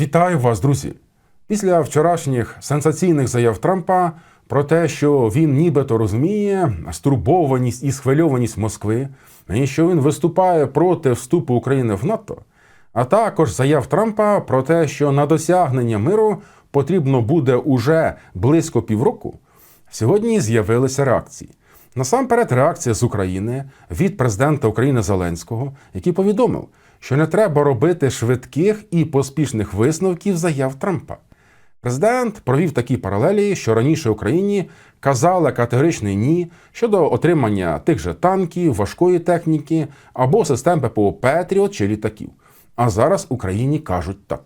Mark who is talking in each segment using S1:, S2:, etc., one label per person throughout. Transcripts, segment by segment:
S1: Вітаю вас, друзі! Після вчорашніх сенсаційних заяв Трампа про те, що він нібито розуміє стурбованість і схвильованість Москви, і що він виступає проти вступу України в НАТО, а також заяв Трампа про те, що на досягнення миру потрібно буде уже близько півроку, сьогодні з'явилися реакції. Насамперед, реакція з України від президента України Зеленського, який повідомив, що не треба робити швидких і поспішних висновків заяв Трампа. Президент провів такі паралелі, що раніше Україні казали категоричний ні щодо отримання тих же танків, важкої техніки або систем ППО Петріот чи літаків. А зараз Україні кажуть так.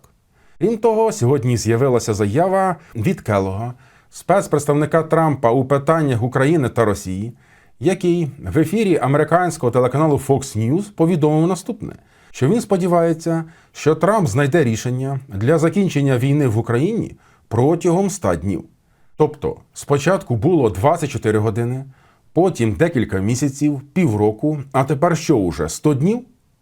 S1: Крім того, сьогодні з'явилася заява від Келога, спецпредставника Трампа у питаннях України та Росії, який в ефірі американського телеканалу Fox News повідомив наступне: що він сподівається, що Трамп знайде рішення для закінчення війни в Україні протягом 100 днів. Тобто, спочатку було 24 години, потім декілька місяців, півроку, а тепер що уже 100 днів?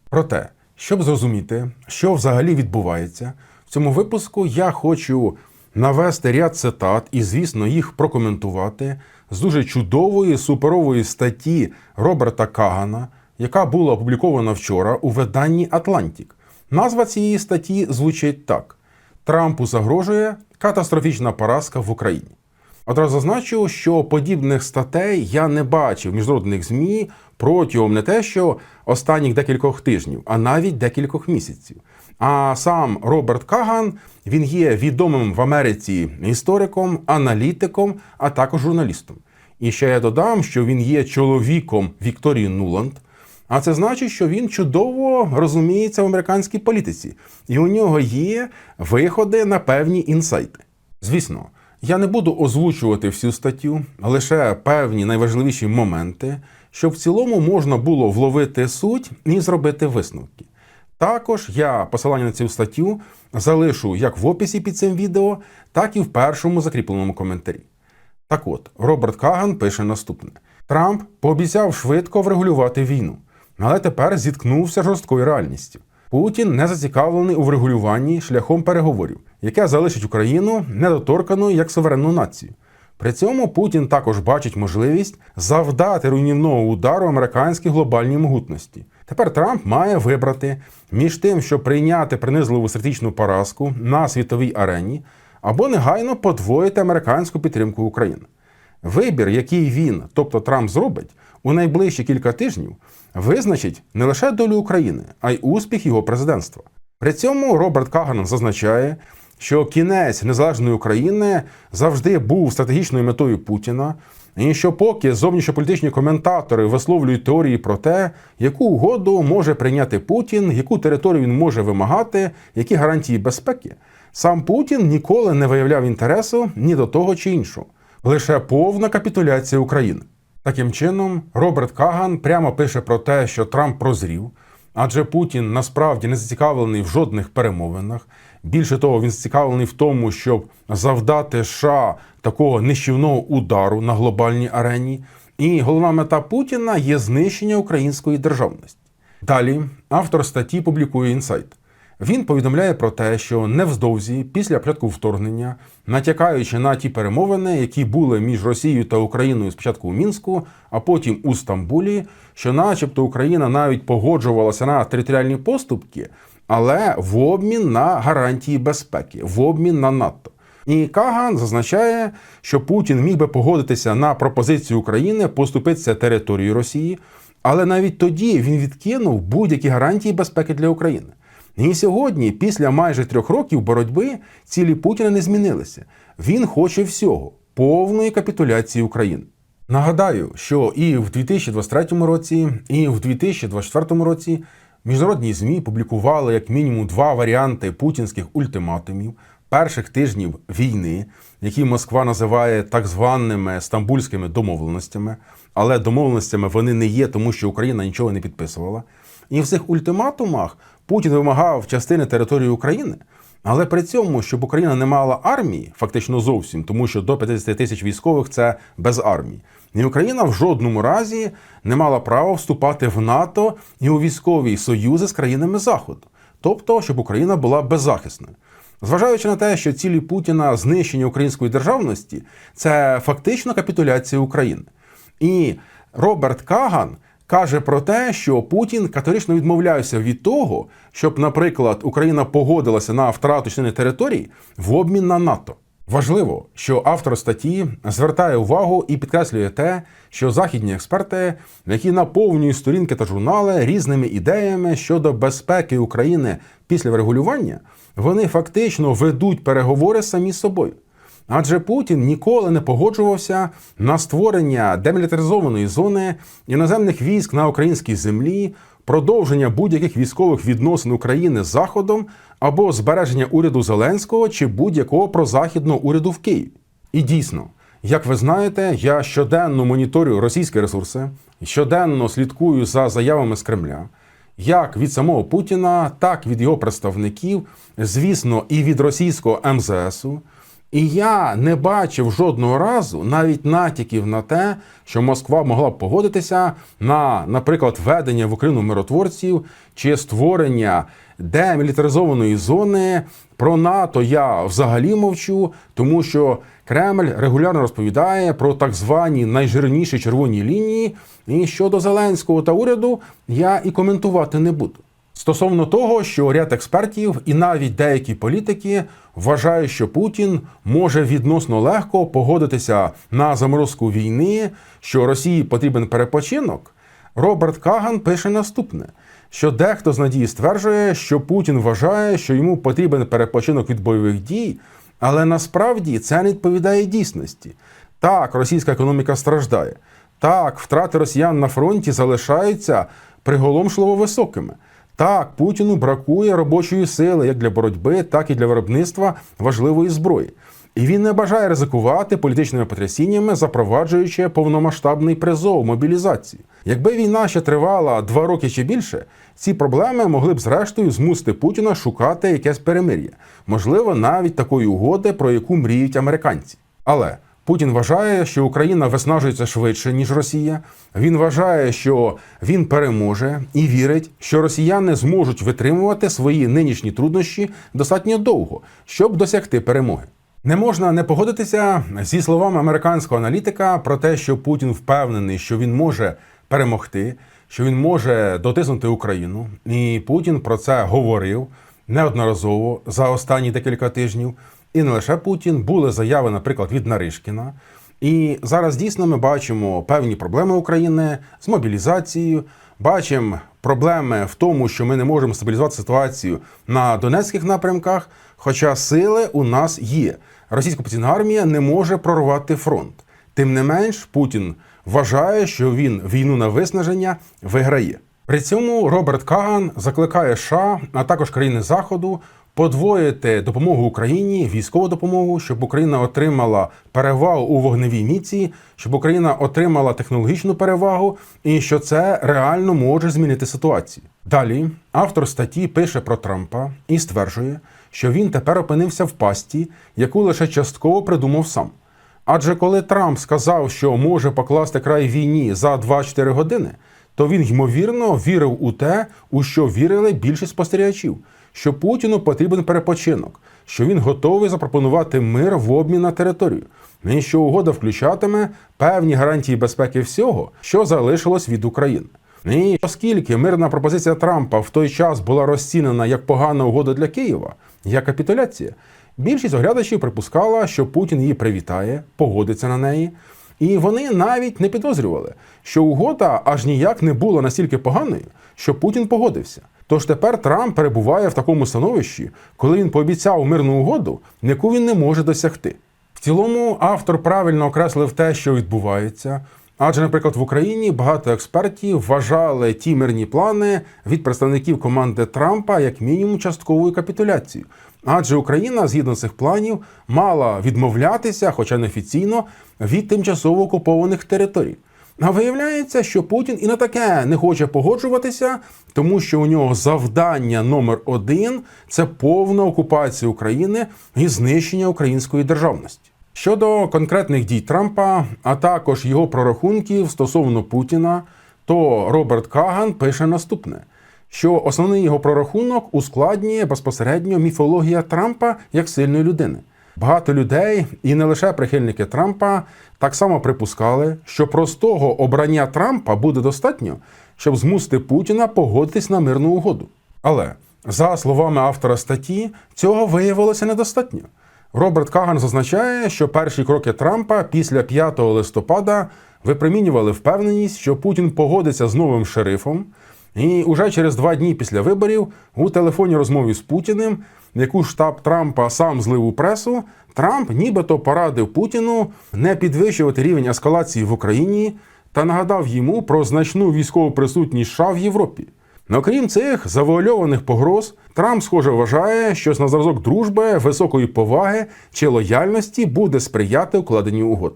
S1: Проте, щоб зрозуміти, що взагалі відбувається, в цьому випуску я хочу навести ряд цитат і, звісно, їх прокоментувати з дуже чудової суперової статті Роберта Кагана, яка була опублікована вчора у виданні Атлантік. Назва цієї статті звучить так: Трампу загрожує катастрофічна поразка в Україні. Одразу зазначу, що подібних статей я не бачив в міжнародних ЗМІ протягом не те, що останніх декількох тижнів, а навіть декількох місяців. А сам Роберт Каган він є відомим в Америці істориком, аналітиком, а також журналістом. І ще я додам, що він є чоловіком Вікторії Нуланд. А це значить, що він чудово розуміється в американській політиці, і у нього є виходи на певні інсайти. Звісно, я не буду озвучувати всю статтю, лише певні найважливіші моменти, щоб в цілому можна було вловити суть і зробити висновки. Також я посилання на цю статтю залишу як в описі під цим відео, так і в першому закріпленому коментарі. Так от, Роберт Каган пише наступне: Трамп пообіцяв швидко врегулювати війну, але тепер зіткнувся жорсткою реальністю. Путін не зацікавлений у врегулюванні шляхом переговорів, яке залишить Україну недоторканою як суверенну націю. При цьому Путін також бачить можливість завдати руйнівного удару американській глобальній могутності. Тепер Трамп має вибрати між тим, щоб прийняти принизливу стратегічну поразку на світовій арені, або негайно подвоїти американську підтримку України. Вибір, який він, тобто Трамп, зробить у найближчі кілька тижнів, визначить не лише долю України, а й успіх його президентства. При цьому Роберт Каган зазначає, що кінець незалежної України завжди був стратегічною метою Путіна, і що поки зовнішньополітичні коментатори висловлюють теорії про те, яку угоду може прийняти Путін, яку територію він може вимагати, які гарантії безпеки, сам Путін ніколи не виявляв інтересу ні до того чи іншого, лише повна капітуляція України. Таким чином, Роберт Каган прямо пише про те, що Трамп прозрів, адже Путін насправді не зацікавлений в жодних перемовинах. Більше того, він зацікавлений в тому, щоб завдати США такого нищівного удару на глобальній арені. І головна мета Путіна є знищення української державності. Далі автор статті публікує інсайт. Він повідомляє про те, що невздовзі, після початку вторгнення, натякаючи на ті перемовини, які були між Росією та Україною спочатку у Мінську, а потім у Стамбулі, що, начебто, Україна навіть погоджувалася на територіальні поступки, але в обмін на гарантії безпеки, в обмін на НАТО. І Каган зазначає, що Путін міг би погодитися на пропозицію України поступитися територією Росії, але навіть тоді він відкинув будь-які гарантії безпеки для України. І сьогодні, після майже трьох років боротьби, цілі Путіна не змінилися. Він хоче всього повної капітуляції України. Нагадаю, що і в 2023 році, і в 2024 році міжнародні ЗМІ публікували як мінімум два варіанти путінських ультиматумів перших тижнів війни, які Москва називає так званими стамбульськими домовленостями, але домовленостями вони не є, тому що Україна нічого не підписувала. І в цих ультиматумах Путін вимагав частини території України, але при цьому, щоб Україна не мала армії, фактично зовсім, тому що до 50 тисяч військових це без армії. І Україна в жодному разі не мала права вступати в НАТО і у військові союзи з країнами Заходу, тобто, щоб Україна була беззахисною. Зважаючи на те, що цілі Путіна знищення української державності це фактично капітуляція України. І Роберт Каган каже про те, що Путін категорично відмовляється від того, щоб, наприклад, Україна погодилася на втрату частини території в обмін на НАТО. Важливо, що автор статті звертає увагу і підкреслює те, що західні експерти, які наповнюють сторінки та журнали різними ідеями щодо безпеки України після врегулювання, вони фактично ведуть переговори самі з собою. Адже Путін ніколи не погоджувався на створення демілітаризованої зони іноземних військ на українській землі, продовження будь-яких військових відносин України з Заходом або збереження уряду Зеленського чи будь-якого прозахідного уряду в Києві. І дійсно, як ви знаєте, я щоденно моніторю російські ресурси, щоденно слідкую за заявами з Кремля. Як від самого Путіна, так від його представників, звісно, і від російського МЗСу. І я не бачив жодного разу навіть натяків на те, що Москва могла б погодитися на, наприклад, введення в Україну миротворців чи створення демілітаризованої зони. Про НАТО я взагалі мовчу, тому що Кремль регулярно розповідає про так звані найжирніші червоні лінії. І щодо Зеленського та уряду я і коментувати не буду. Стосовно того, що ряд експертів і навіть деякі політики вважають, що Путін може відносно легко погодитися на заморозку війни, що Росії потрібен перепочинок. Роберт Каган пише наступне: що дехто з надії стверджує, що Путін вважає, що йому потрібен перепочинок від бойових дій, але насправді це не відповідає дійсності. Так, російська економіка страждає. Так, втрати росіян на фронті залишаються приголомшливо високими. Так, Путіну бракує робочої сили як для боротьби, так і для виробництва важливої зброї. І він не бажає ризикувати політичними потрясіннями, запроваджуючи повномасштабний призов мобілізації. Якби війна ще тривала два роки чи більше, ці проблеми могли б зрештою змусити Путіна шукати якесь перемир'я, можливо, навіть такої угоди, про яку мріють американці. Але Путін вважає, що Україна виснажується швидше ніж Росія. Він вважає, що він переможе і вірить, що росіяни зможуть витримувати свої нинішні труднощі достатньо довго, щоб досягти перемоги. Не можна не погодитися зі словами американського аналітика про те, що Путін впевнений, що він може перемогти, що він може дотиснути Україну. І Путін про це говорив неодноразово за останні декілька тижнів. І не лише Путін, були заяви, наприклад, від Наришкіна. І зараз дійсно ми бачимо певні проблеми України з мобілізацією. Бачимо проблеми в тому, що ми не можемо стабілізувати ситуацію на Донецьких напрямках. Хоча сили у нас є. Російська окупаційна армія не може прорвати фронт. Тим не менш, Путін вважає, що він війну на виснаження виграє. При цьому Роберт Каган закликає США, а також країни Заходу подвоїти допомогу Україні, військову допомогу, щоб Україна отримала перевагу у вогневій міці, щоб Україна отримала технологічну перевагу, і що це реально може змінити ситуацію. Далі автор статті пише про Трампа і стверджує, що він тепер опинився в пасті, яку лише частково придумав сам. Адже коли Трамп сказав, що може покласти край війні за 2-4 години, то він ймовірно вірив у те, у що вірили більшість спостерігачів, що Путіну потрібен перепочинок, що він готовий запропонувати мир в обмін на територію, і що угода включатиме певні гарантії безпеки всього, що залишилось від України. І оскільки мирна пропозиція Трампа в той час була розцінена як погана угода для Києва, як капітуляція, більшість оглядачів припускала, що Путін її привітає, погодиться на неї. І вони навіть не підозрювали, що угода аж ніяк не була настільки поганою, що Путін погодився. Тож тепер Трамп перебуває в такому становищі, коли він пообіцяв мирну угоду, яку він не може досягти. В цілому автор правильно окреслив те, що відбувається. Адже, наприклад, в Україні багато експертів вважали ті мирні плани від представників команди Трампа як мінімум частковою капітуляцією. Адже Україна, згідно цих планів, мала відмовлятися, хоча не офіційно, від тимчасово окупованих територій. А виявляється, що Путін і на таке не хоче погоджуватися, тому що у нього завдання номер один це повна окупація України і знищення української державності. Щодо конкретних дій Трампа, а також його прорахунків стосовно Путіна, то Роберт Каган пише наступне: що основний його прорахунок ускладнює безпосередньо міфологія Трампа як сильної людини. Багато людей, і не лише прихильники Трампа, так само припускали, що простого обрання Трампа буде достатньо, щоб змусити Путіна погодитись на мирну угоду. Але за словами автора статті, цього виявилося недостатньо. Роберт Каган зазначає, що перші кроки Трампа після 5 листопада випромінювали впевненість, що Путін погодиться з новим шерифом. І уже через два дні після виборів у телефонній розмові з Путіним, яку штаб Трампа сам злив у пресу, Трамп нібито порадив Путіну не підвищувати рівень ескалації в Україні та нагадав йому про значну військову присутність США в Європі. Но крім цих завуальованих погроз, Трамп, схоже, вважає, що на зразок дружби, високої поваги чи лояльності буде сприяти укладенню угод.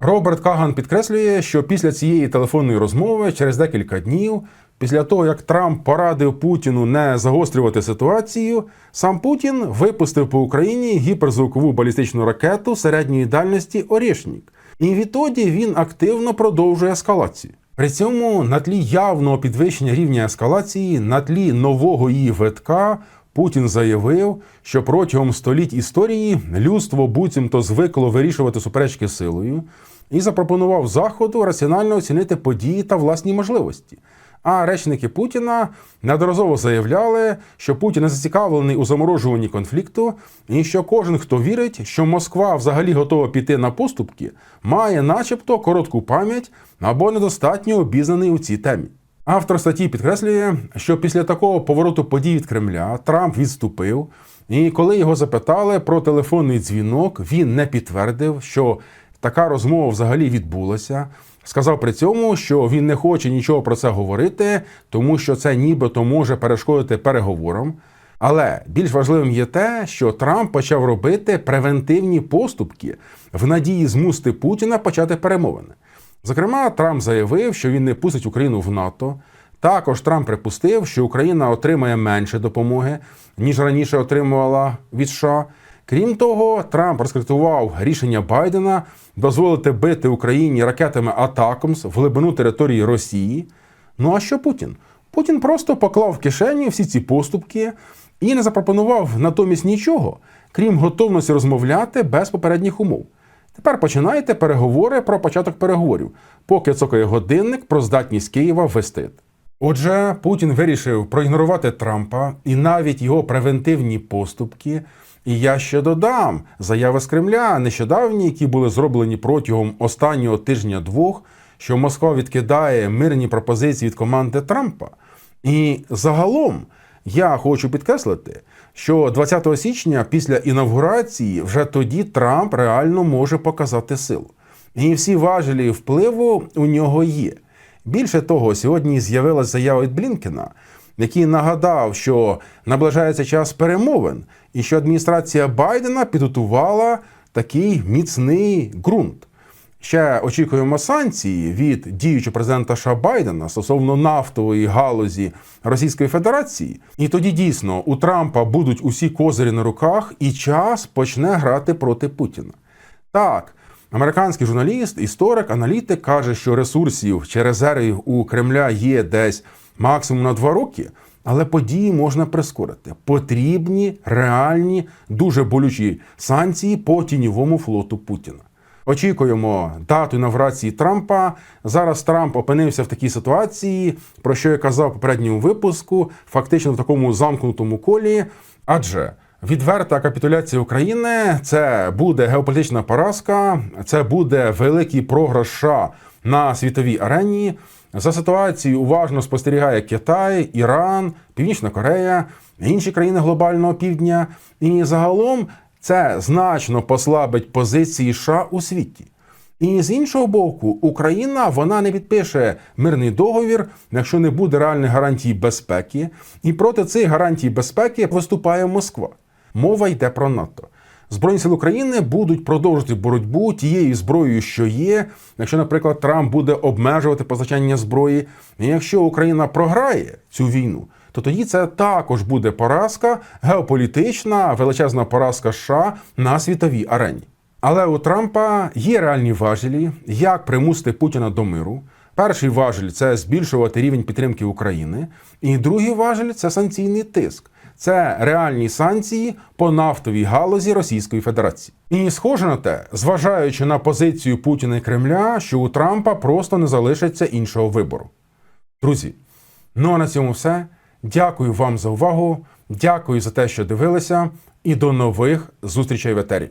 S1: Роберт Каган підкреслює, що після цієї телефонної розмови, через декілька днів, після того як Трамп порадив Путіну не загострювати ситуацію, сам Путін випустив по Україні гіперзвукову балістичну ракету середньої дальності Орішнік. І відтоді він активно продовжує ескалацію. При цьому на тлі явного підвищення рівня ескалації, на тлі нового її витка, Путін заявив, що протягом століть історії людство буцімто звикло вирішувати суперечки силою і запропонував Заходу раціонально оцінити події та власні можливості. А речники Путіна неодноразово заявляли, що Путін не зацікавлений у заморожуванні конфлікту, і що кожен, хто вірить, що Москва взагалі готова піти на поступки, має, начебто, коротку пам'ять або недостатньо обізнаний у цій темі. Автор статті підкреслює, що після такого повороту подій від Кремля Трамп відступив, і коли його запитали про телефонний дзвінок, він не підтвердив, що така розмова взагалі відбулася. Сказав при цьому, що він не хоче нічого про це говорити, тому що це нібито може перешкодити переговорам. Але більш важливим є те, що Трамп почав робити превентивні поступки в надії змусити Путіна почати перемовини. Зокрема, Трамп заявив, що він не пустить Україну в НАТО. Також Трамп припустив, що Україна отримає менше допомоги, ніж раніше отримувала від США. Крім того, Трамп розкритував рішення Байдена дозволити бити Україні ракетами Атакомс в глибину території Росії. Ну а що Путін? Путін просто поклав в кишені всі ці поступки і не запропонував натомість нічого, крім готовності розмовляти без попередніх умов. Тепер починаєте переговори про початок переговорів, поки цокає годинник про здатність Києва ввести. Отже, Путін вирішив проігнорувати Трампа і навіть його превентивні поступки. І я ще додам заяви з Кремля, нещодавні, які були зроблені протягом останнього тижня-двох, що Москва відкидає мирні пропозиції від команди Трампа. І загалом я хочу підкреслити, що 20 січня після інавгурації вже тоді Трамп реально може показати силу. І всі важелі впливу у нього є. Більше того, сьогодні з'явилася заява від Блінкена, який нагадав, що наближається час перемовин, і що адміністрація Байдена підготувала такий міцний ґрунт. Ще очікуємо санкції від діючого президента США Байдена стосовно нафтової галузі Російської Федерації. І тоді дійсно у Трампа будуть усі козирі на руках, і час почне грати проти Путіна. Так, американський журналіст, історик, аналітик каже, що ресурсів чи резервів у Кремля є десь максимум на два роки. Але події можна прискорити. Потрібні реальні, дуже болючі санкції по тіньовому флоту Путіна. Очікуємо дату інавгурації Трампа. Зараз Трамп опинився в такій ситуації, про що я казав в попередньому випуску, фактично в такому замкнутому колі. Адже відверта капітуляція України це буде геополітична поразка, це буде великий програш на світовій арені. За ситуацією уважно спостерігає Китай, Іран, Північна Корея, інші країни глобального півдня. І загалом це значно послабить позиції США у світі. І з іншого боку, Україна вона не підпише мирний договір, якщо не буде реальних гарантій безпеки. І проти цих гарантій безпеки виступає Москва. Мова йде про НАТО. Збройні сили України будуть продовжувати боротьбу тією зброєю, що є. Якщо, наприклад, Трамп буде обмежувати постачання зброї, і якщо Україна програє цю війну, то тоді це також буде поразка, геополітична, величезна поразка США на світовій арені. Але у Трампа є реальні важелі, як примусити Путіна до миру. Перший важель це збільшувати рівень підтримки України, і другий важель це санкційний тиск. Це реальні санкції по нафтовій галузі Російської Федерації. І схоже на те, зважаючи на позицію Путіна і Кремля, що у Трампа просто не залишиться іншого вибору. Друзі, ну а на цьому все. Дякую вам за увагу. Дякую за те, що дивилися, і до нових зустрічей в етері.